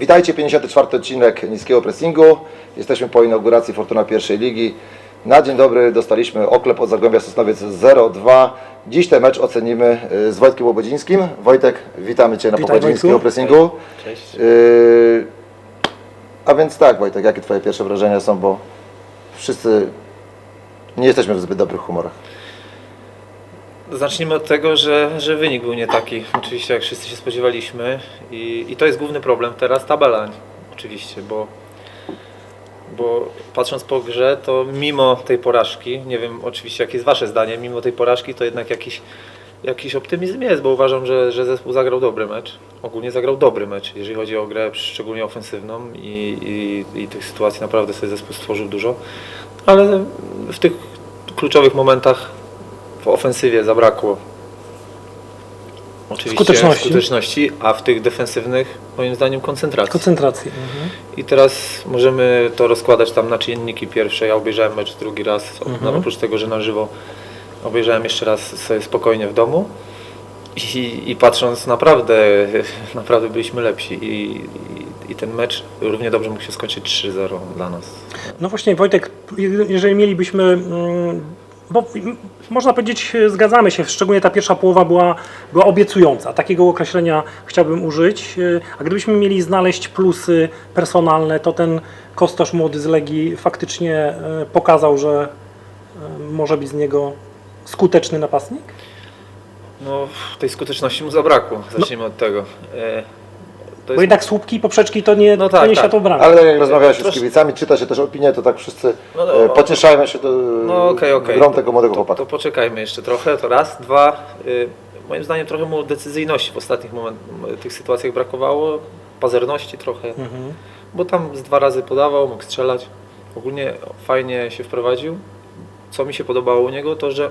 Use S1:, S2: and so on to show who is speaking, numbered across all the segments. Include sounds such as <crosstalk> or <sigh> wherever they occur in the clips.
S1: Witajcie, 54 odcinek Niskiego Pressingu. Jesteśmy po inauguracji Fortuna pierwszej ligi. Na dzień dobry dostaliśmy oklep od Zagłębia Sosnowiec 0-2. Dziś ten mecz ocenimy y, z Wojtkiem Łobodzińskim. Wojtek, witamy Cię na
S2: Witaj,
S1: pokładzie
S2: Wojtku.
S1: Niskiego Pressingu.
S3: Cześć.
S1: Y, A więc tak Wojtek, jakie Twoje pierwsze wrażenia są, bo wszyscy nie jesteśmy w zbyt dobrych humorach.
S3: Zacznijmy od tego, że, że wynik był nie taki, oczywiście jak wszyscy się spodziewaliśmy. I, i to jest główny problem teraz, tabela oczywiście, bo, bo patrząc po grze, to mimo tej porażki, nie wiem oczywiście jakie jest Wasze zdanie, mimo tej porażki to jednak jakiś, jakiś optymizm jest, bo uważam, że, że zespół zagrał dobry mecz, ogólnie zagrał dobry mecz, jeżeli chodzi o grę szczególnie ofensywną i, i, i tych sytuacji naprawdę sobie zespół stworzył dużo, ale w tych kluczowych momentach w ofensywie zabrakło oczywiście
S2: Skuteczności.
S3: skuteczności, a w tych defensywnych moim zdaniem koncentracji.
S2: Koncentracji. Mhm.
S3: I teraz możemy to rozkładać tam na czynniki pierwsze. Ja obejrzałem mecz drugi raz,
S2: Mhm.
S3: oprócz tego, że na żywo obejrzałem jeszcze raz sobie spokojnie w domu. I, I patrząc naprawdę, <laughs> naprawdę byliśmy lepsi i, i, i ten mecz równie dobrze mógł się skończyć 3-0 dla nas.
S2: No właśnie Wojtek, jeżeli mielibyśmy, mm, bo można powiedzieć, e, zgadzamy się, szczególnie ta pierwsza połowa była, była obiecująca. Takiego określenia chciałbym użyć. E, A gdybyśmy mieli znaleźć plusy personalne, to ten Kostosz młody z Legii faktycznie e, pokazał, że może być z niego skuteczny napastnik?
S3: No, tej skuteczności mu zabrakło. Zacznijmy od tego. To
S2: Bo jednak słupki i poprzeczki to nie,
S3: No
S2: to
S3: tak,
S2: nie
S3: tak.
S2: światło bramy.
S1: Ale jak rozmawiałeś z
S3: Trosz-
S1: kibicami, czyta się też opinie, to tak wszyscy
S3: No, no,
S1: e, pocieszają się do
S3: No okej, okej.
S1: grą tego młodego
S3: to,
S1: chłopaka.
S3: to poczekajmy jeszcze trochę, to raz. Dwa, y, moim zdaniem trochę mu decyzyjności w ostatnich moment, m, tych sytuacjach brakowało, pazerności trochę,
S2: Mhm.
S3: bo tam z dwa razy podawał, mógł strzelać. Ogólnie fajnie się wprowadził. Co mi się podobało u niego, to że y,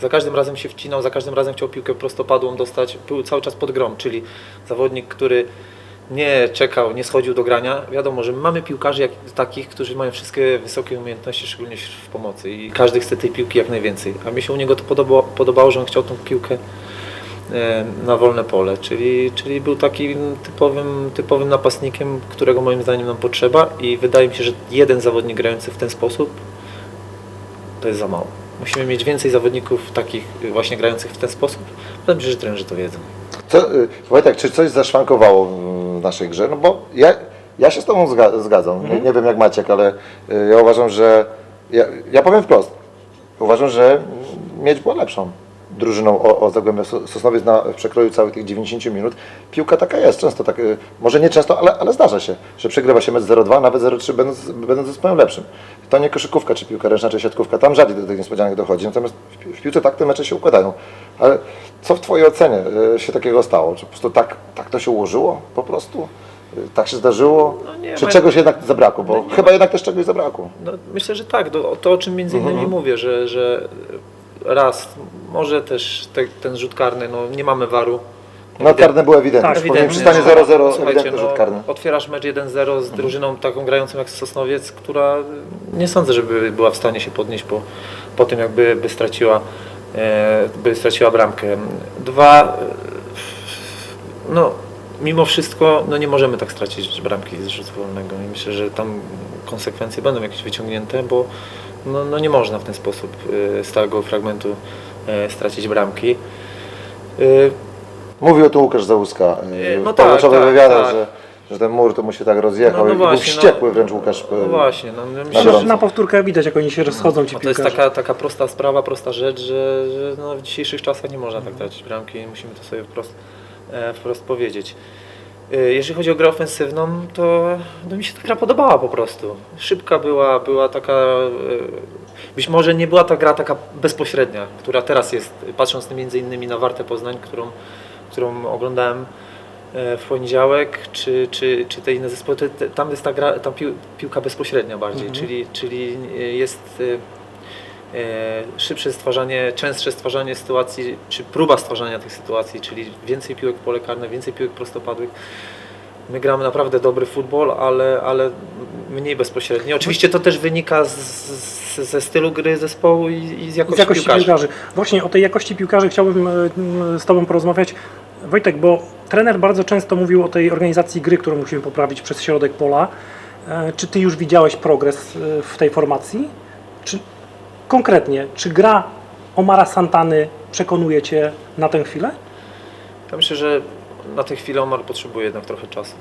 S3: za każdym razem się wcinał, za każdym razem chciał piłkę prostopadłą dostać, był cały czas pod grą, czyli zawodnik, który nie czekał, nie schodził do grania. Wiadomo, że mamy piłkarzy jak, takich, którzy mają wszystkie wysokie umiejętności, szczególnie w pomocy i każdy chce tej piłki jak najwięcej. A mi się u niego to podobało, podobało że on chciał tą piłkę e, na wolne pole, czyli, czyli był takim typowym, typowym napastnikiem, którego moim zdaniem nam potrzeba i wydaje mi się, że jeden zawodnik grający w ten sposób to jest za mało. Musimy mieć więcej zawodników takich właśnie grających w ten sposób. Wydaje mi się, że trenerzy to wiedzą.
S1: Co, y, Wojtek, czy coś zaszwankowało w naszej grze? No bo ja, ja się z Tobą zga, zgadzam.
S3: Mhm.
S1: Nie, nie wiem jak Maciek, ale y, ja uważam, że. Ja, ja powiem wprost. Uważam, że mieć była lepszą drużyną o, o Zagłębia Sos- Sosnowiec na przekroju całych tych 90 minut. Piłka taka jest często, tak, y, może nie często, ale, ale zdarza się, że przegrywa się mecz 0-2, nawet 0-3 będąc, będąc zespołem lepszym. To nie koszykówka, czy piłka ręczna, czy siatkówka, tam rzadziej do tych niespodzianek dochodzi, natomiast w, pi- w piłce tak te mecze się układają. Ale co w Twojej ocenie y, się takiego stało? Czy po prostu tak, tak to się ułożyło po prostu? Y, Tak się zdarzyło?
S3: No nie,
S1: czy
S3: ma-
S1: czegoś jednak zabrakło? Bo
S3: No
S1: chyba jednak też czegoś zabrakło.
S3: No, myślę, że tak. To, to o czym między innymi
S1: Mhm.
S3: mówię, że, że raz, może też te, ten rzut karny, no nie mamy waru.
S1: No karne było ewidentne.
S2: Tak,
S1: Po tym
S3: Ewidentnie.
S1: przy stanie 0-0
S3: Słuchajcie,
S1: ewidentny rzut karny.
S3: otwierasz mecz 1-0 z drużyną taką grającą jak Sosnowiec, która nie sądzę, żeby była w stanie się podnieść po, po tym, jakby by straciła, e, by straciła bramkę. Dwa, e, no mimo wszystko no nie możemy tak stracić bramki z rzutu wolnego i myślę, że tam konsekwencje będą jakieś wyciągnięte, bo no, no nie można w ten sposób e, stałego fragmentu e, stracić bramki. E,
S1: Mówił tu Łukasz Załuska w
S3: no
S1: no
S3: tak,
S1: tak, wywiadach,
S3: tak.
S1: Że, że ten mur to mu się tak rozjechał
S3: No, no
S1: i był
S3: właśnie,
S1: wściekły
S3: no.
S1: wręcz Łukasz.
S3: No właśnie, no, no
S1: Na
S3: myślę,
S2: Na powtórkę widać, jak oni się rozchodzą, ci
S3: no, to jest taka, taka prosta sprawa, prosta rzecz, że, że no, w dzisiejszych czasach nie można tak tracić bramki i musimy to sobie wprost, wprost powiedzieć. E, Jeżeli chodzi o grę ofensywną, to no, mi się ta gra podobała po prostu. Szybka była, była taka. e, Być może nie była ta gra taka bezpośrednia, która teraz jest, patrząc między innymi na Wartę Poznań, którą, którą oglądałem e, w poniedziałek, czy, czy, czy te inne zespoły, tam jest ta gra, tam pił, piłka bezpośrednia bardziej,
S2: Mhm.
S3: czyli, czyli e, jest e, e, szybsze stwarzanie, częstsze stwarzanie sytuacji, czy próba stwarzania tych sytuacji, czyli więcej piłek w pole karne, więcej piłek prostopadłych. My gramy naprawdę dobry futbol, ale, ale mniej bezpośrednio. Oczywiście to też wynika z, z, ze stylu gry zespołu i, i z
S2: z
S3: jakości,
S2: jakości
S3: piłkarzy.
S2: piłkarzy. Właśnie o tej jakości piłkarzy chciałbym e, z Tobą porozmawiać. Wojtek, bo trener bardzo często mówił o tej organizacji gry, którą musimy poprawić przez środek pola. E, Czy ty już widziałeś progres e, w tej formacji? Czy konkretnie, czy gra Omara Santany przekonuje cię na tę chwilę?
S3: Ja myślę, że na tę chwilę Omar potrzebuje jednak trochę czasu.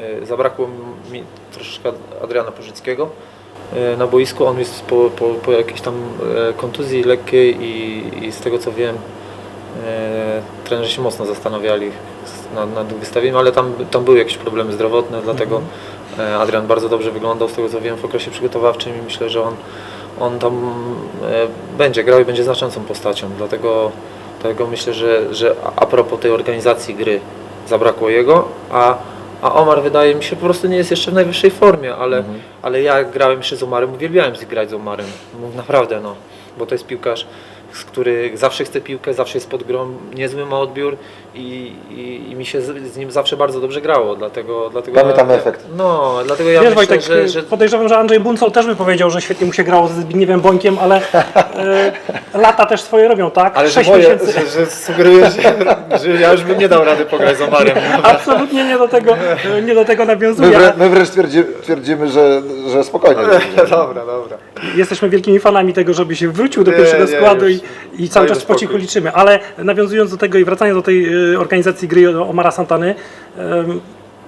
S3: E, Zabrakło mi troszeczkę Adriana Pożyckiego e, na boisku. On jest po, po, po jakiejś tam e, kontuzji lekkiej i, i z tego co wiem, trenerzy się mocno zastanawiali nad, nad wystawieniem, ale tam, tam były jakieś problemy zdrowotne, dlatego e, Adrian bardzo dobrze wyglądał z tego co wiem w okresie przygotowawczym i myślę, że on, on tam e, będzie grał i będzie znaczącą postacią. Dlatego, dlatego myślę, że, że a propos tej organizacji gry zabrakło jego, a, a Omar wydaje mi się po prostu nie jest jeszcze w najwyższej formie, ale, ale ja grałem jeszcze z Omarem, uwielbiałem grać z Omarem. Naprawdę no, bo to jest piłkarz, z który zawsze chce piłkę, zawsze jest pod grą, niezły ma odbiór i, i, i mi się z, z nim zawsze bardzo dobrze grało, dlatego... dlatego
S1: Pamiętam
S3: ja,
S1: efekt.
S3: No, dlatego ja
S2: Wiesz
S3: myślę,
S2: Wojtek,
S3: że, że
S2: podejrzewam, że Andrzej Buncol też by powiedział, że świetnie mu się grało ze Zbigniewem Bońkiem, ale e, <laughs> lata też swoje robią, tak?
S3: Ale że, moje,
S2: miesięcy.
S3: że, że sugerujesz, że ja już bym nie dał rady pograć z Omarem.
S2: Absolutnie nie do tego, nie do tego
S1: My,
S2: nawiązuje.
S1: wrę, my wręcz twierdzimy, twierdzimy że, że spokojnie. <laughs>
S3: dobra, dobra.
S2: Jesteśmy wielkimi fanami tego, żeby się wrócił do
S3: Nie,
S2: pierwszego
S3: nie,
S2: składu i,
S3: już.
S2: i cały
S3: Daj
S2: czas po cichu liczymy. Ale nawiązując do tego i wracając do tej y, organizacji gry Omara Santany,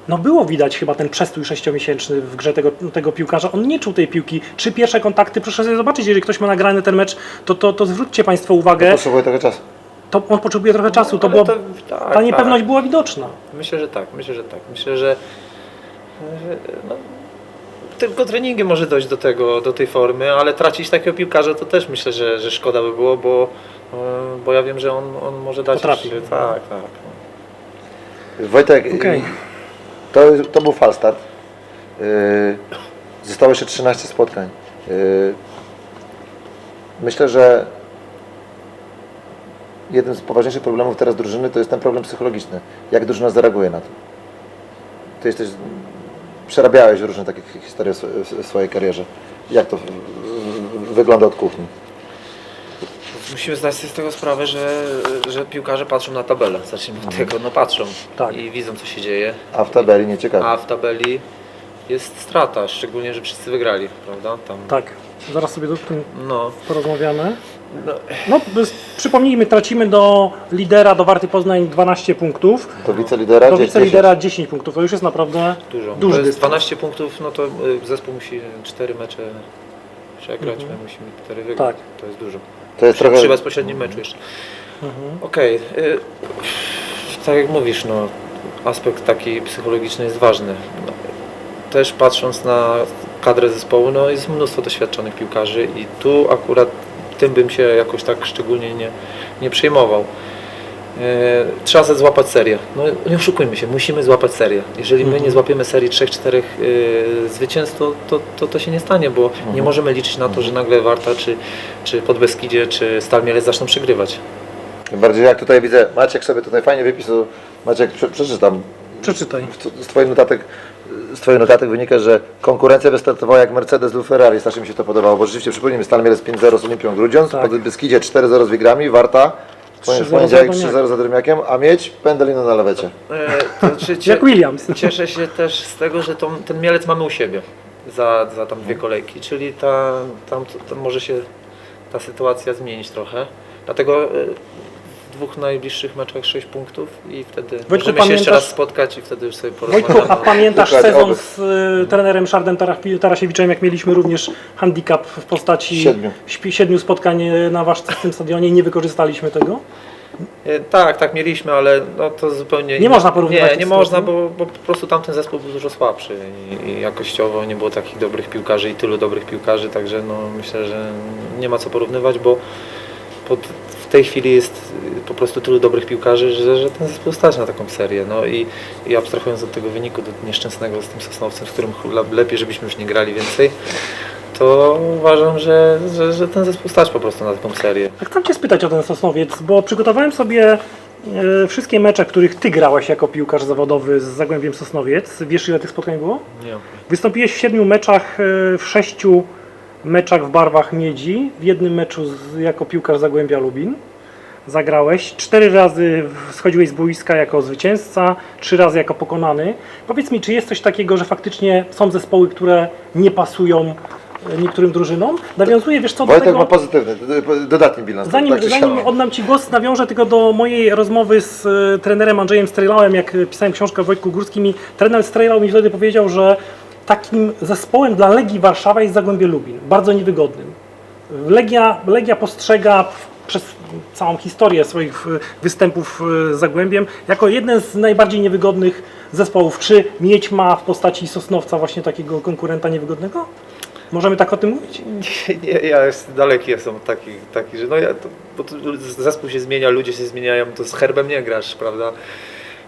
S2: no było widać chyba ten przestój sześciomiesięczny w grze tego, tego piłkarza. On nie czuł tej piłki. Trzy pierwsze kontakty, proszę sobie zobaczyć, jeżeli ktoś ma nagrany ten mecz, to, to, to zwróćcie Państwo uwagę,
S1: Potrzebuję trochę czasu.
S2: to on potrzebuje trochę czasu. To
S3: Ale
S2: było,
S3: to- tak,
S2: ta niepewność
S3: tak.
S2: była widoczna.
S3: Myślę, że tak, myślę, że tak. Myślę, że, że no, tylko treningiem może dojść do tego, do tej formy, ale tracić takiego piłkarza to też myślę, że, że szkoda by było, bo, e, bo ja wiem, że on, on może dać
S2: Potrafi.
S3: jeszcze- Tak, tak.
S1: Wojtek,
S2: Okej.
S1: to, to był falstart. Yy, zostało jeszcze 13 spotkań. Yy, myślę, że jednym z poważniejszych problemów teraz drużyny to jest ten problem psychologiczny. Jak drużyna zareaguje na to? Ty jesteś, przerabiałeś różne takie historie w, sw- w swojej karierze. Jak to wygląda od kuchni?
S3: Musimy zdać sobie z tego sprawę, że, że piłkarze patrzą na tabelę. Zacznijmy od tego, no patrzą
S2: Tak.
S3: i widzą co się dzieje.
S1: A w tabeli nie ciekawe.
S3: A w tabeli jest strata, szczególnie, że wszyscy wygrali, prawda? Tam,
S2: Tak, zaraz sobie o tym
S3: No,
S2: porozmawiamy.
S3: No,
S2: No, przypomnijmy, tracimy do lidera, do Warty Poznań 12 punktów.
S1: Do wicelidera
S2: Do
S1: 10.
S2: wicelidera 10 punktów, to już jest naprawdę
S3: dużo.
S2: duży
S3: to jest
S2: dystans.
S3: 12 punktów, no to y, zespół musi 4 mecze przegrać, my musimy 4 wygrać.
S2: Tak.
S3: To jest dużo.
S1: To jest
S3: Przy,
S1: trochę...
S3: przy bezpośrednim meczu jeszcze. Okej, y, tak jak mówisz, no, aspekt taki psychologiczny jest ważny. No, też patrząc na kadrę zespołu, no jest mnóstwo doświadczonych piłkarzy i tu akurat tym bym się jakoś tak szczególnie nie, nie przejmował. E, Trzeba sobie złapać serię. No nie oszukujmy się, musimy złapać serię. Jeżeli my nie złapiemy serii 3-4 yy, zwycięstw, to, to, to to się nie stanie, bo nie możemy liczyć na to, że nagle Warta, czy, czy Podbeskidzie, czy Stal Mielec zaczną przegrywać.
S1: Tym bardziej jak tutaj widzę, Maciek sobie tutaj fajnie wypisał, Maciek prze, przeczytam,
S2: Przeczytaj.
S1: z Twoich notatek, z Twoich notatek wynika, że konkurencja wystartowała jak Mercedes lub Ferrari, strasznie mi się to podobało, bo rzeczywiście przypomnijmy, Stal Mielec 5-0 z Olimpią Grudziądz,
S2: Tak.
S1: pod Beskidzie 4-0 z Wigrami, Warta w
S2: 3-0 z
S1: poniedziałek
S2: Radomiakiem.
S1: 3-0 z Adrymiakiem, a mieć Pendelino na lewecie.
S3: E, to czy, cie,
S2: Jak Williams.
S3: Cieszę się też z tego, że tą, ten Mielec mamy u siebie za, za tam dwie kolejki, czyli ta, tam, tam może się ta sytuacja zmienić trochę. Dlatego e, dwóch najbliższych meczach 6 punktów i wtedy możemy się jeszcze
S2: pamiętasz-
S3: raz spotkać i wtedy już sobie
S2: Wojtku,
S3: porozmawiamy.
S2: a pamiętasz
S1: Dokładnie,
S2: sezon
S1: oby.
S2: z y, trenerem Szardem Tarasi- Tarasiewiczem, jak mieliśmy również handicap w postaci
S1: Siedmiu.
S2: śpi- siedmiu spotkań y, na Ważce w tym stadionie i nie wykorzystaliśmy tego?
S3: E, Tak, tak mieliśmy, ale no to zupełnie...
S2: Nie można porównywać
S3: Nie,
S2: tych
S3: nie
S2: sytuacji.
S3: można, bo, bo po prostu tamten zespół był dużo słabszy i, i jakościowo nie było takich dobrych piłkarzy i tylu dobrych piłkarzy, także no myślę, że nie ma co porównywać, bo pod, tej chwili jest y, po prostu tylu dobrych piłkarzy, że, że ten zespół stać na taką serię. No i, i abstrahując od tego wyniku do nieszczęsnego z tym Sosnowcem, w którym lepiej, żebyśmy już nie grali więcej, to uważam, że, że, że ten zespół stać po prostu na taką serię.
S2: Chcę Cię spytać o ten Sosnowiec, bo przygotowałem sobie e, wszystkie mecze, w których Ty grałeś jako piłkarz zawodowy z Zagłębiem Sosnowiec. Wiesz ile tych spotkań było?
S3: Nie.
S2: Wystąpiłeś w siedmiu meczach, e, w sześciu meczach w barwach miedzi, w jednym meczu z, jako piłkarz Zagłębia Lubin. zagrałeś. Cztery razy schodziłeś z boiska jako zwycięzca, trzy razy jako pokonany. Powiedz mi, czy jest coś takiego, że faktycznie są zespoły, które nie pasują e, niektórym drużynom? Nawiązuję, wiesz co, do
S1: Wojtek
S2: tego...
S1: ma pozytywny, dodatni bilans.
S2: Zanim,
S1: tak
S2: zanim oddam Ci głos, nawiążę tylko do mojej rozmowy z e, trenerem Andrzejem Strejlałem, jak pisałem książkę o Wojtku Górskim i trener Strejlał mi wtedy powiedział, że takim zespołem dla Legii Warszawa jest Zagłębie Lubin, bardzo niewygodnym. Legia, Legia postrzega przez całą historię swoich e, występów e, z Zagłębiem jako jeden z najbardziej niewygodnych zespołów. Czy Miedź ma w postaci Sosnowca właśnie takiego konkurenta niewygodnego? Możemy tak o tym mówić?
S3: Nie, nie, ja jest, daleki jestem od takich, taki, że no ja, to, bo to zespół się zmienia, ludzie się zmieniają, to z herbem nie grasz, prawda?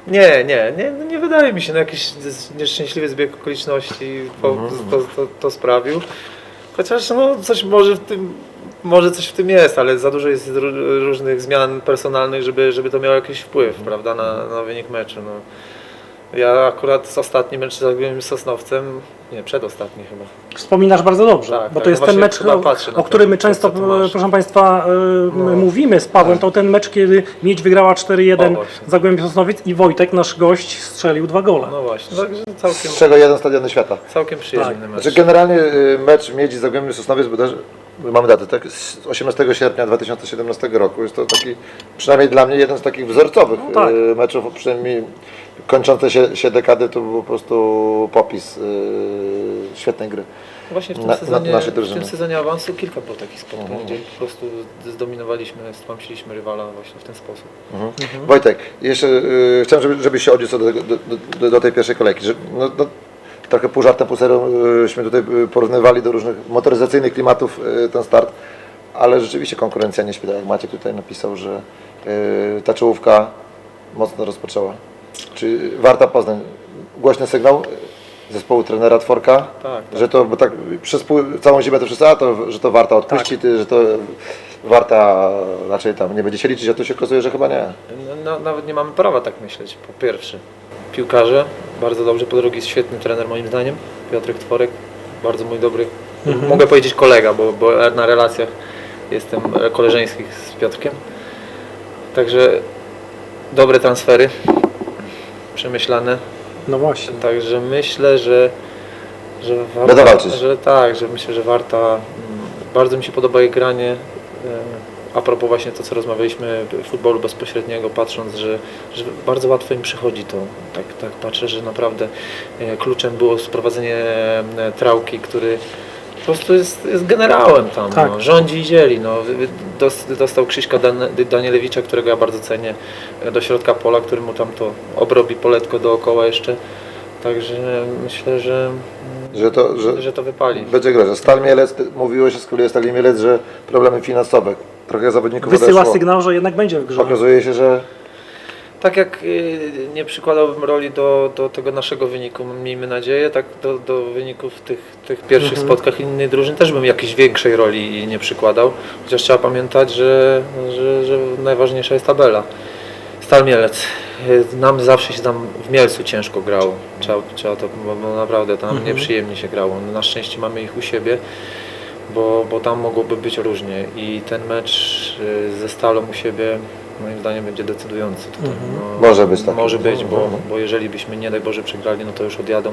S3: Nie, nie, nie, no nie wydaje mi się, no jakiś nieszczęśliwy zbieg okoliczności to, to, to, to sprawił. Chociaż no coś może w tym, może coś w tym jest, ale za dużo jest ró- różnych zmian personalnych, żeby, żeby to miało jakiś wpływ, prawda, na, na wynik meczu. No. Ja akurat z ostatnim mecz z Zagłębiem Sosnowcem, nie, przedostatni chyba.
S2: Wspominasz bardzo dobrze,
S3: Tak,
S2: bo
S3: tak,
S2: to jest
S3: no
S2: ten
S3: właśnie
S2: mecz,
S3: chyba
S2: o,
S3: patrzę na
S2: o
S3: to,
S2: którym my często,
S3: co tu masz.
S2: proszę Państwa, e,
S3: No.
S2: mówimy z Pawłem. To ten mecz, kiedy Miedź wygrała 4-1
S3: O, właśnie.
S2: Zagłębie Sosnowiec i Wojtek, nasz gość, strzelił dwa gole.
S3: No właśnie, także całkiem,
S1: Z czego jeden stadiony świata.
S3: całkiem przyjemny
S2: Tak.
S3: mecz.
S1: Znaczy generalnie y, mecz Miedzi Zagłębie Sosnowiec, bo też mamy datę, tak? Z 18 sierpnia 2017 roku. Jest to taki, przynajmniej dla mnie, jeden z takich wzorcowych
S2: No tak.
S1: y, meczów, przynajmniej kończące się, się dekady, to był po prostu popis y, świetnej gry.
S3: Właśnie w tym,
S1: na- na-
S3: sezonie,
S1: naszej
S3: w tym sezonie awansu kilka było takich spotkań,
S1: Mhm.
S3: gdzie po prostu zdominowaliśmy, stłamsiliśmy rywala właśnie w ten sposób.
S1: Mhm. Wojtek, jeszcze y, chciałem, żeby, żebyś się odniósł do, do, do, do tej pierwszej kolejki. Że, no, no, trochę pół żartem, pół serio y, tutaj y, porównywali do różnych motoryzacyjnych klimatów y, ten start, ale rzeczywiście konkurencja nie śpi, tak jak Maciek tutaj napisał, że y, ta czołówka mocno rozpoczęła. Czy Warta Poznań, głośny sygnał zespołu trenera Tworka,
S3: Tak, tak.
S1: że to, bo tak przez pół, całą zimę to wszyscy, a to, że to Warta odpuści, ty, że to Warta raczej tam nie będzie się liczyć, a tu się okazuje, że chyba nie.
S3: No, no, nawet nie mamy prawa tak myśleć. Po pierwsze, piłkarze, bardzo dobrze, po drugie świetny trener moim zdaniem, Piotrek Tworek, bardzo mój dobry,
S2: Mhm.
S3: mogę powiedzieć kolega, bo, bo na relacjach jestem koleżeńskich z Piotrkiem. Także dobre transfery, przemyślane,
S2: No właśnie.
S3: Także myślę, że, że
S1: walczyć.
S3: Że tak, że myślę, że warta. mm, Bardzo mi się podoba jej granie. e, A propos właśnie to, co rozmawialiśmy, futbolu bezpośredniego, patrząc, że, że bardzo łatwo im przychodzi to. Tak, tak patrzę, że naprawdę e, kluczem było sprowadzenie e, Trałki, który po prostu jest, jest generałem tam,
S2: Tak.
S3: no, rządzi i dzieli. No. Dos- Dostał Krzyśka Dan- Danielewicza, którego ja bardzo cenię, do środka pola, który mu tam to obrobi poletko dookoła jeszcze. Także myślę, że,
S1: Że to, że,
S3: że to wypali.
S1: będzie grać. Że Stal Mielec, mówiło się z kolei o Stali Mielec, że problemy finansowe. Trochę zawodników
S2: Wysyła
S1: odeszło.
S2: sygnał, że jednak będzie w grze.
S1: Okazuje się, że
S3: Tak jak y, nie przykładałbym roli do, do tego naszego wyniku, miejmy nadzieję, tak do, do wyników tych, tych pierwszych
S2: Mhm.
S3: spotkach innej drużyn też bym jakiejś większej roli nie przykładał. Chociaż trzeba pamiętać, że, że, że najważniejsza jest tabela. Stal Mielec. Y, Nam zawsze się tam w Mielcu ciężko grało. Trzeba, trzeba to, bo, naprawdę tam
S2: Mhm.
S3: nieprzyjemnie się grało. Na szczęście mamy ich u siebie, bo, bo tam mogłoby być różnie. I ten mecz y, ze Stalą u siebie moim zdaniem będzie decydujący tutaj.
S2: Mhm.
S3: No,
S1: Może być tak.
S3: Może być, bo,
S1: Mhm.
S3: bo jeżeli byśmy nie daj Boże przegrali, no to już odjadą,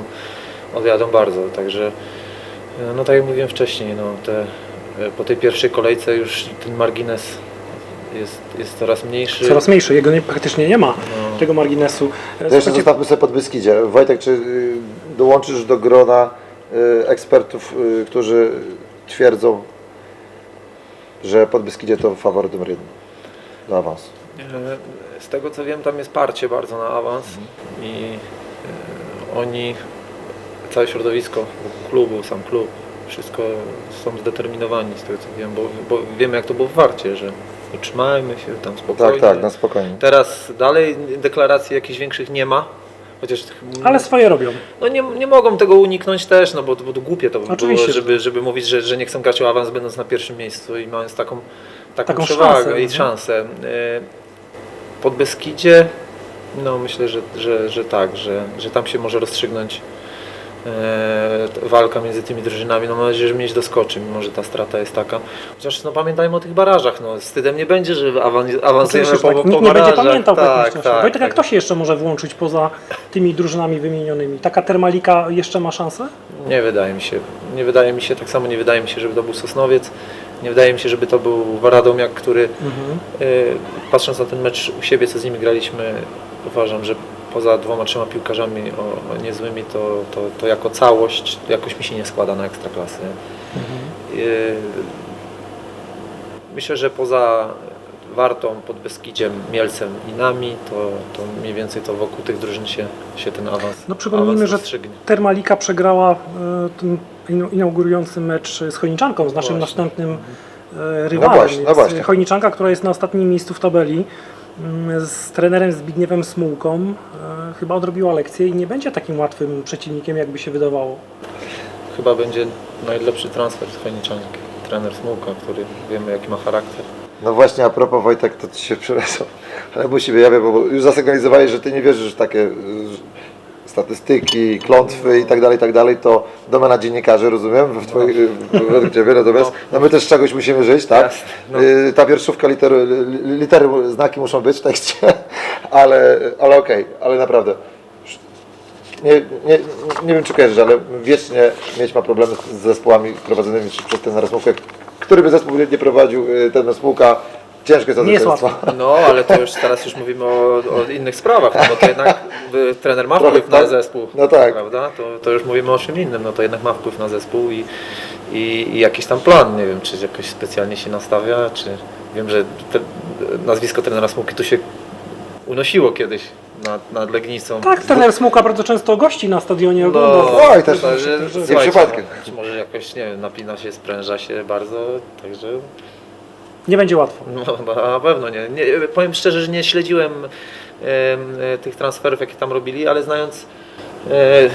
S3: odjadą bardzo. Także e, no tak jak mówiłem wcześniej, no te, e, po tej pierwszej kolejce już ten margines jest, jest coraz mniejszy.
S2: Coraz mniejszy, jego nie, praktycznie nie ma,
S3: No.
S2: tego marginesu. E,
S1: to jeszcze zostawmy sobie pod Beskidzie. Wojtek, czy y, dołączysz do grona y, ekspertów, y, którzy twierdzą, że pod Beskidzie to faworyt numer jeden do awansu?
S3: E, Z tego co wiem, tam jest parcie bardzo na awans i e, oni, całe środowisko klubu, sam klub, wszystko są zdeterminowani z tego co wiem, bo, bo wiemy jak to było w Warcie, że utrzymajmy się tam spokojnie.
S1: Tak, tak, na spokojnie.
S3: Teraz dalej deklaracji jakichś większych nie ma. Chociaż
S2: Ale swoje robią.
S3: no nie, nie mogą tego uniknąć też, no bo, bo to głupie to by
S2: Oczywiście,
S3: było,
S2: że
S3: żeby, żeby mówić, że, że nie chcą grać o awans będąc na pierwszym miejscu i mając taką, taką,
S2: Taką
S3: przewagę
S2: szansę,
S3: i
S2: mhm.
S3: szansę. Y, Pod Beskidzie, no myślę, że, że, że tak, że, że tam się może rozstrzygnąć t- walka między tymi drużynami. No mam nadzieję, że mnie doskoczy, mimo że ta strata jest taka. Chociaż no pamiętajmy o tych barażach, no wstydem nie będzie, że awan- awansujemy
S2: Oczywiście,
S3: po,
S2: tak.
S3: po
S2: Nikt nie będzie pamiętał po
S3: tak,
S2: czasie.
S3: tak,
S2: Wojtek,
S3: tak.
S2: kto się jeszcze może włączyć poza tymi drużynami wymienionymi? Taka termalika jeszcze ma szansę?
S3: Nie wydaje mi się. Nie wydaje mi się, tak samo nie wydaje mi się, żeby to był Sosnowiec. Nie wydaje mi się, żeby to był Radomiak, który
S2: Mhm.
S3: y, patrząc na ten mecz u siebie, co z nimi graliśmy, uważam, że poza dwoma, trzema piłkarzami o, o niezłymi, to, to, to jako całość jakoś mi się nie składa na ekstraklasy. Y, myślę, że poza Wartą, Podbeskidziem, Mielcem i nami, to, to mniej więcej to wokół tych drużyn się, się ten awans
S2: No przypomnijmy,
S3: awans
S2: że
S3: rozstrzygnie.
S2: Termalika przegrała e, ten inaugurujący mecz z Chojniczanką, z naszym
S3: Właśnie.
S2: następnym e, rywalem.
S1: właśnie, no
S2: Więc
S1: właśnie.
S2: Chojniczanka, która jest na ostatnim miejscu w tabeli, mm, z trenerem Zbigniewem Smułką, e, chyba odrobiła lekcję i nie będzie takim łatwym przeciwnikiem, jakby się wydawało.
S3: Chyba będzie najlepszy transfer z Chojniczanki. Trener Smułka, który wiemy jaki ma charakter.
S1: No właśnie, a propos Wojtek, to ci się przepraszam, ale musi wyjawiać, bo już zasygnalizowałeś, że ty nie wierzysz w takie y, statystyki, klątwy i tak dalej, i tak dalej, to domena dziennikarzy, rozumiem, w twoich, y, według ciebie, natomiast no my też z czegoś musimy żyć, tak?
S3: No.
S1: Y, Ta wierszówka, litery, li- litery, znaki muszą być w tekście, <laughs> ale, ale okej, ale naprawdę. Nie, nie, nie wiem czy kojarzysz, ale wiecznie mieć ma problemy z zespołami prowadzonymi przez ten Rasmułkę. Który by zespół nie prowadził y, ten Rasmułka, ciężko jest o
S2: Nie jest.
S3: No, ale to już teraz już mówimy o, o innych sprawach, no bo to jednak y, trener ma
S1: Trochę
S3: wpływ na
S1: tak.
S3: zespół,
S1: No tak.
S3: prawda? To, to już mówimy o czym innym, no to jednak ma wpływ na zespół i, i, i jakiś tam plan, nie wiem, czy jakoś specjalnie się nastawia, czy wiem, że te, nazwisko trenera Smuki tu się unosiło kiedyś nad, nad Legnicą.
S2: Tak, trener Smułka bardzo często gości na stadionie, ogląda.
S3: No,
S1: Oj, też-
S3: także,
S1: nie
S3: słuchajcie,
S1: przypadkiem.
S3: no, Może jakoś, nie wiem, napina się, spręża się bardzo, także
S2: Nie będzie łatwo.
S3: No, na pewno nie. nie. Powiem szczerze, że nie śledziłem em, e, tych transferów, jakie tam robili, ale znając, e,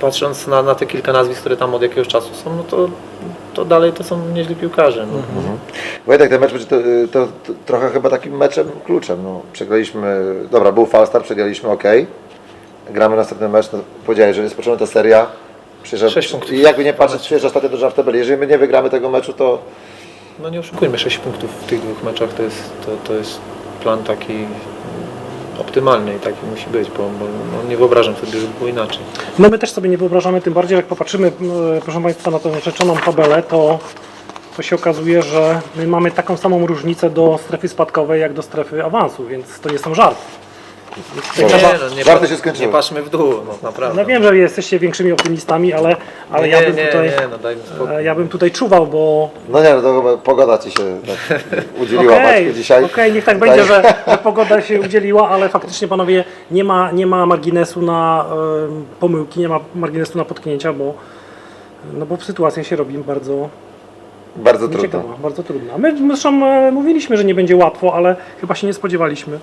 S3: patrząc na, na te kilka nazwisk, które tam od jakiegoś czasu są, no to, to dalej to są nieźli piłkarze. No.
S1: Wojtek, ten mecz będzie to, to, to trochę chyba takim meczem kluczem. No, przegraliśmy, dobra, był falstart, przegraliśmy, ok. Gramy następny mecz, no, powiedziałeś, że jest potrzebna ta seria. Przyjeżdża,
S3: Sześć punktów.
S1: I jakby nie patrzeć, przyjeżdża ostatnia drużyna w tabeli. Jeżeli my nie wygramy tego meczu, to
S3: no nie oszukujmy, 6 punktów w tych dwóch meczach to jest, to, to jest plan taki optymalny i taki musi być, bo, bo no, nie wyobrażam sobie, żeby było inaczej.
S2: No my też sobie nie wyobrażamy, tym bardziej jak popatrzymy, e, proszę Państwa, na tą rzeczoną tabelę, to, to się okazuje, że my mamy taką samą różnicę do strefy spadkowej, jak do strefy awansu, więc to nie są żarty. Trzeba,
S3: Nie, no, nie,
S1: Żarty
S3: pa-
S1: się skończyły.
S3: nie patrzmy w dół, no naprawdę.
S2: no wiem, że jesteście większymi optymistami, ale, ale
S3: nie,
S2: ja bym
S3: nie,
S2: tutaj...
S3: nie, no dajmy spokój.
S2: e, Ja bym tutaj czuwał, bo
S1: no nie, no to chyba pogoda Ci się tak <laughs> udzieliła
S2: Okej,
S1: Maćku dzisiaj.
S2: okej, niech tak będzie, że, <laughs> że pogoda się udzieliła, ale faktycznie panowie nie ma, nie ma marginesu na em, pomyłki, nie ma marginesu na potknięcia, bo, no bo sytuacja się robi bardzo
S1: Bardzo trudno.
S2: ciekawa, bardzo trudna. My zresztą e, mówiliśmy, że nie będzie łatwo, ale chyba się nie spodziewaliśmy,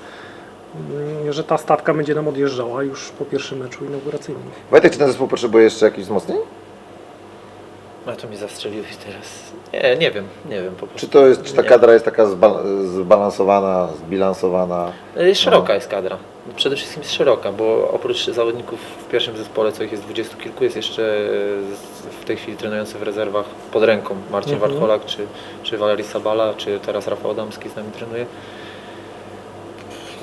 S2: że ta stawka będzie nam odjeżdżała już po pierwszym meczu inauguracyjnym.
S1: Wojtek, czy ten zespół potrzebuje jeszcze jakichś wzmocnień?
S3: No to mi zastrzeliłeś teraz. Nie, nie wiem, nie wiem po prostu.
S1: Czy to jest, czy ta
S3: Nie.
S1: kadra jest taka zba- zbalansowana, zbilansowana?
S3: Jest Szeroka jest kadra. Przede wszystkim jest szeroka, bo oprócz zawodników w pierwszym zespole, co ich jest dwudziestu kilku, jest jeszcze z- w tej chwili trenujący w rezerwach pod ręką Marcin
S2: Mhm.
S3: Warcholak, czy, czy Walerii Sabala, czy teraz Rafał Adamski z nami trenuje.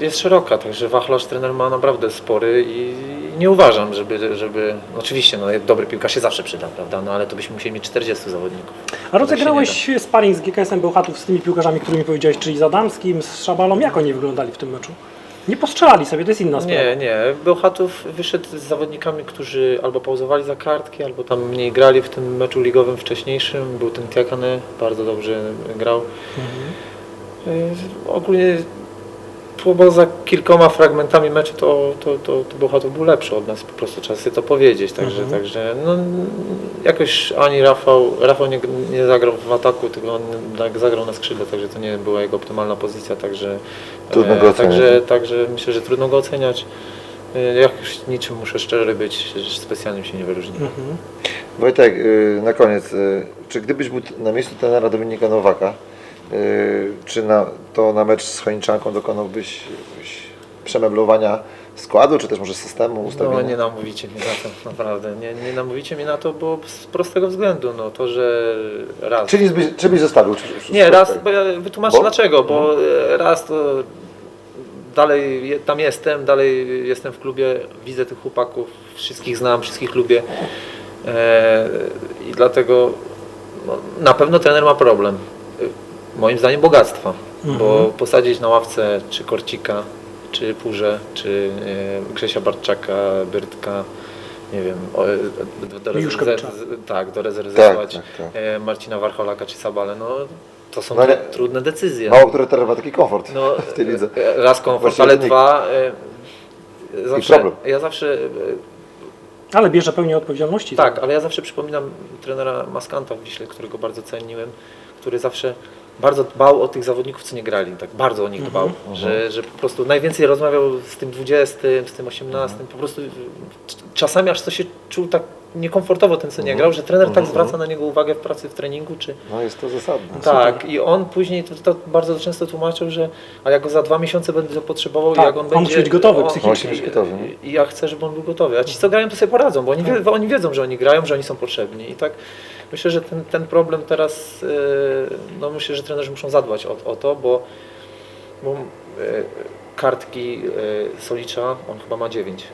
S3: Jest szeroka, także wachlarz trener ma naprawdę spory i nie uważam, żeby, żeby oczywiście no, dobry piłkarz się zawsze przyda, prawda, no ale to byśmy musieli mieć 40 zawodników.
S2: A rozegrałeś sparring z GKS-em Bełchatów z tymi piłkarzami, którymi powiedziałeś, czyli z Adamskim, z Szabalą, jak oni wyglądali w tym meczu? Nie postrzelali sobie, to jest inna sprawa.
S3: Nie, nie. Bełchatów wyszedł z zawodnikami, którzy albo pauzowali za kartki, albo tam mniej grali w tym meczu ligowym wcześniejszym. Był ten Tiakane, bardzo dobrze grał.
S2: Mhm.
S3: Yy, Ogólnie poza kilkoma fragmentami meczu to, to, to, to Bełchatów był lepszy od nas, po prostu trzeba sobie to powiedzieć. Także,
S2: Mhm.
S3: także no, jakoś ani Rafał, Rafał nie, nie zagrał w ataku, tylko on tak zagrał na skrzydle, także to nie była jego optymalna pozycja, także,
S1: Trudno go
S3: e,
S1: oceniać.
S3: także, także myślę, że trudno go oceniać. E, Jak już niczym muszę szczery być, że specjalnie się nie wyróżni.
S2: Mhm.
S1: Wojtek, y, na koniec, y, czy gdybyś był na miejscu trenera Dominika Nowaka, czy na, to na mecz z Chojniczanką dokonałbyś przemeblowania składu, czy też może systemu
S3: No
S1: ustawienia?
S3: nie namówicie mnie na to, naprawdę. Nie, nie namówicie mnie na to, bo z prostego względu, no to, że raz.
S1: Czyli zby, czy byś zostawił? Czy,
S3: Nie, raz, bo ja wytłumaczę
S1: Bo?
S3: dlaczego, bo e, raz to dalej tam jestem, dalej jestem w klubie, widzę tych chłopaków, wszystkich znam, wszystkich lubię e, i dlatego no, na pewno trener ma problem. E, Moim zdaniem bogactwa, bo posadzić na ławce czy Korcika, czy Purze, czy e, Grzesia Barczaka, Byrtka, nie wiem, o, e, do, do, tak, do rezerwować
S1: tak, tak.
S3: e, Marcina Warcholaka czy Sabale, no to są
S1: No ale-
S3: trudne decyzje.
S1: Mało który trener ma taki komfort
S3: No, <laughs>
S1: w tej lidze.
S3: e, raz komfort,
S1: Właściwie
S3: ale dwa. E, zawsze,
S1: problem.
S3: ja zawsze. E,
S2: Ale bierze pełnię odpowiedzialności.
S3: tak, ale ja zawsze przypominam trenera Maskanta w Wiśle, którego bardzo ceniłem, który zawsze bardzo dbał o tych zawodników, co nie grali. Tak bardzo o nich dbał, że, że po prostu najwięcej rozmawiał z tym 20, z tym 18, po prostu czasami aż to się czuł tak niekomfortowo ten, co nie grał, że trener tak zwraca na niego uwagę w pracy, w treningu, czy,
S1: No jest to zasadne.
S3: tak, i on później to, to bardzo często tłumaczył, że a ja go za dwa miesiące będę to potrzebował
S2: Tak,
S3: jak on
S2: on
S3: będzie...
S2: musi być gotowy psychicznie.
S1: Być gotowy?
S3: I, ja chcę, żeby on był gotowy. A ci, co grają, to sobie poradzą, bo oni, wie, oni wiedzą, że oni grają, że oni są potrzebni. I tak myślę, że ten, ten problem teraz, yy, no myślę, że trenerzy muszą zadbać o, o to, bo, bo yy, kartki yy, Solicza, on chyba ma dziewięć.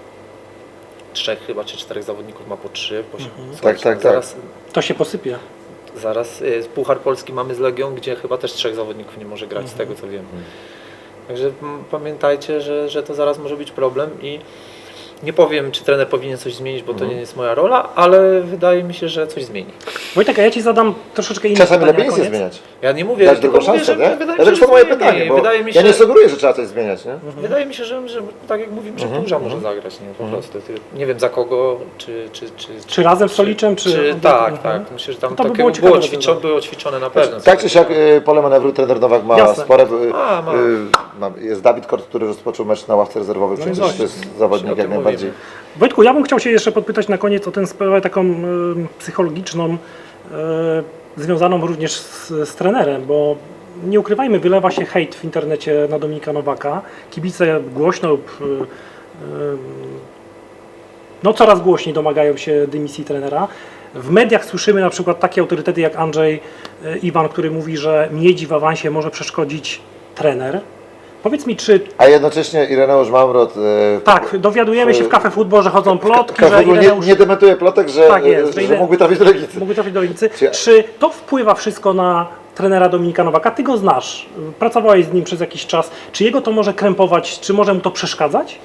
S3: Trzech chyba, czy czterech zawodników ma po trzy. Po, Solicz,
S1: Tak, tak, tak.
S3: Zaraz,
S2: To się posypie.
S3: Zaraz y, Puchar Polski mamy z Legią, gdzie chyba też trzech zawodników nie może grać, z tego co wiem. Także mm, pamiętajcie, że, że to zaraz może być problem i nie powiem, czy trener powinien coś zmienić, bo to nie jest moja rola, ale wydaje mi się, że coś zmieni.
S2: Wojtek, a ja Ci zadam troszeczkę inne
S1: Czasami
S2: pytanie
S1: lepiej
S2: na
S1: nic nie
S2: koniec.
S1: zmieniać.
S3: Ja nie mówię,
S1: Dać
S3: tylko
S1: drugą
S3: mówię,
S1: szansę,
S3: że
S1: nie?
S3: wydaje
S1: Ja
S3: mi się, że
S1: to moje
S3: zmieni.
S1: pytanie, bo
S3: wydaje mi
S1: ja
S3: się,
S1: nie sugeruję, że trzeba coś zmieniać, nie?
S3: wydaje mi się, że, że tak jak mówimy, że Purza może zagrać, nie? Po prostu. Nie wiem za kogo, czy... czy, czy
S2: Czy razem z Soliczem, czy...
S3: czy tak,
S2: Mhm.
S3: tak. Myślę, że tam
S2: to by
S3: takie
S2: było
S3: było,
S2: ciekawe
S3: ćwiczone,
S2: rozwiązanie.
S3: było ćwiczone na pewno.
S1: Tak czy siak y, pole manewru trener Nowak ma
S2: Jasne.
S1: spore. y,
S3: A, ma.
S1: y, ma- Jest Dawid Kort, który rozpoczął mecz na ławce rezerwowej,
S2: No
S1: przecież to jest zawodnik jak najbardziej.
S2: Wojtku, ja bym chciał się jeszcze podpytać na koniec o tę sprawę taką e, psychologiczną, e, związaną również z, z trenerem, bo nie ukrywajmy, wylewa się hejt w internecie na Dominika Nowaka. Kibice głośno e, no coraz głośniej domagają się dymisji trenera. W mediach słyszymy na przykład takie autorytety jak Andrzej Iwan, który mówi, że miedzi w awansie może przeszkodzić trener. Powiedz mi, czy
S1: A jednocześnie Ireneusz Mamrot. y,
S2: tak, dowiadujemy się w Cafe Football, że chodzą plotki, że
S1: Kafur nie,
S2: Ireneusz
S1: nie dementuje plotek, że,
S2: Tak jest, że
S1: że,
S2: Ire-
S1: mógłby trafić do Legicy.
S2: mógłby trafić do.
S1: Czy-
S2: Czy to wpływa wszystko na trenera Dominika Nowaka? Ty go znasz, pracowałeś z nim przez jakiś czas. Czy jego to może krępować, czy może mu to przeszkadzać?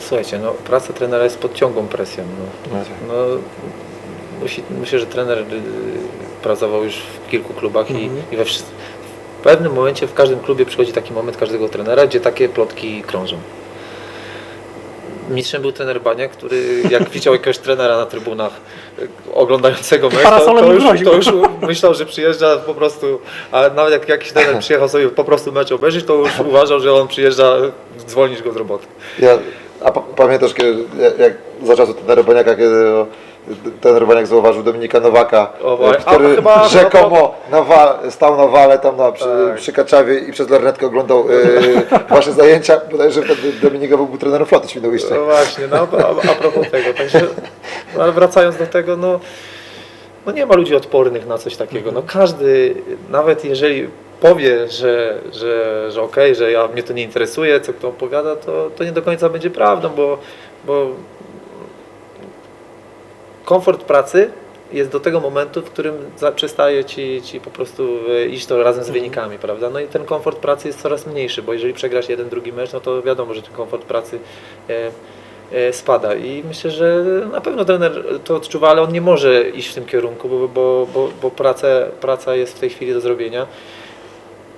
S3: Słuchajcie, no, praca trenera jest pod ciągłą presją. No. No, musi, myślę, że trener y, pracował już w kilku klubach i, i we wszy- w pewnym momencie w każdym klubie przychodzi taki moment każdego trenera, gdzie takie plotki krążą. Mistrzem był trener Bania, który jak <laughs> widział jakiegoś trenera na trybunach y, oglądającego mecz, to, to, już, to już myślał, że przyjeżdża po prostu, a nawet jak jakiś trener przyjechał sobie po prostu mecz obejrzeć, to już uważał, że on przyjeżdża zwolnić go z roboty.
S1: Ja, a pa- pamiętasz, kiedy, jak- jak za czasów trenera Boniaka, kiedy o, trener Boniak zauważył Dominika Nowaka,
S3: O,
S1: e, który
S3: a, chyba-
S1: rzekomo na wa, stał na wale tam na, przy,
S3: Tak.
S1: przy Kaczawie i przez lornetkę oglądał e, <laughs> wasze zajęcia. Bodajże wtedy Dominika był trenerem floty Świnoujścia.
S3: No właśnie, no a, a propos tego, także no, ale wracając do tego, no, no nie ma ludzi odpornych na coś takiego. No każdy, nawet jeżeli powie, że, że, że okej, że ja, mnie to nie interesuje, co kto opowiada, to, to nie do końca będzie prawdą, bo, bo komfort pracy jest do tego momentu, w którym przestaje ci, ci po prostu e, iść to razem z wynikami, prawda? No i ten komfort pracy jest coraz mniejszy, bo jeżeli przegrasz jeden, drugi mecz, no to wiadomo, że ten komfort pracy e, e, spada i myślę, że na pewno trener to odczuwa, ale on nie może iść w tym kierunku, bo, bo, bo, bo praca, praca jest w tej chwili do zrobienia.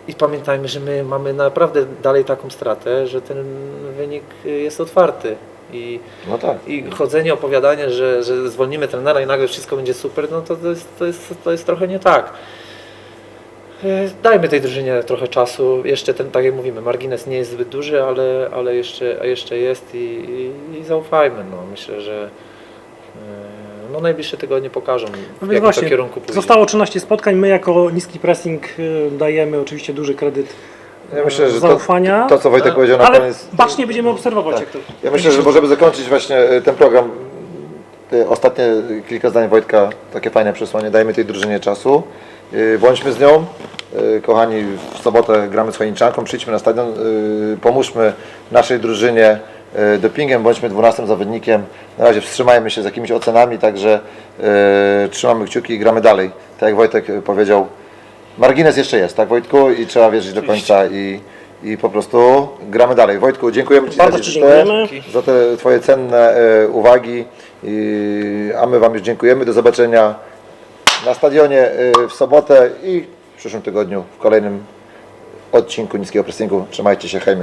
S3: I pamiętajmy, że my mamy naprawdę dalej taką stratę, że ten wynik jest otwarty. I,
S1: No tak.
S3: i chodzenie, opowiadanie, że, że zwolnimy trenera i nagle wszystko będzie super, no to, to, jest, to, jest, to jest trochę nie tak. E, Dajmy tej drużynie trochę czasu. Jeszcze ten, tak jak mówimy, margines nie jest zbyt duży, ale, ale jeszcze, jeszcze jest i, i, i zaufajmy. No. Myślę, że e, no, najbliższe tygodnie pokażą,
S2: No
S3: w jakim
S2: właśnie,
S3: to kierunku pójdzie.
S2: zostało 13 spotkań. My jako niski pressing y, dajemy oczywiście duży kredyt
S1: Ja myślę, że to,
S2: zaufania.
S1: to, co Wojtek powiedział na
S2: ale
S1: koniec.
S2: bacznie będziemy obserwować,
S1: Tak.
S2: jak to.
S1: Ja myślę, że możemy zakończyć właśnie e, ten program. Ostatnie kilka zdań Wojtka, takie fajne przesłanie. Dajmy tej drużynie czasu. E, Bądźmy z nią. E, Kochani, w sobotę gramy z Chojniczanką. Przyjdźmy na stadion. Pomóżmy naszej drużynie dopingiem. Bądźmy 12 zawodnikiem. Na razie wstrzymajmy się z jakimiś ocenami, także trzymamy kciuki i gramy dalej. Tak jak Wojtek powiedział, margines jeszcze jest, tak Wojtku? I trzeba wierzyć do końca i, i po prostu gramy dalej. Wojtku, dziękujemy Ci
S2: Bardzo
S1: za
S2: Ci
S1: wizytę,
S2: dziękujemy.
S1: za te Twoje cenne e, uwagi, I, a my Wam już dziękujemy. Do zobaczenia na stadionie e, w sobotę i w przyszłym tygodniu w kolejnym odcinku Niskiego Pressingu. Trzymajcie się, hej.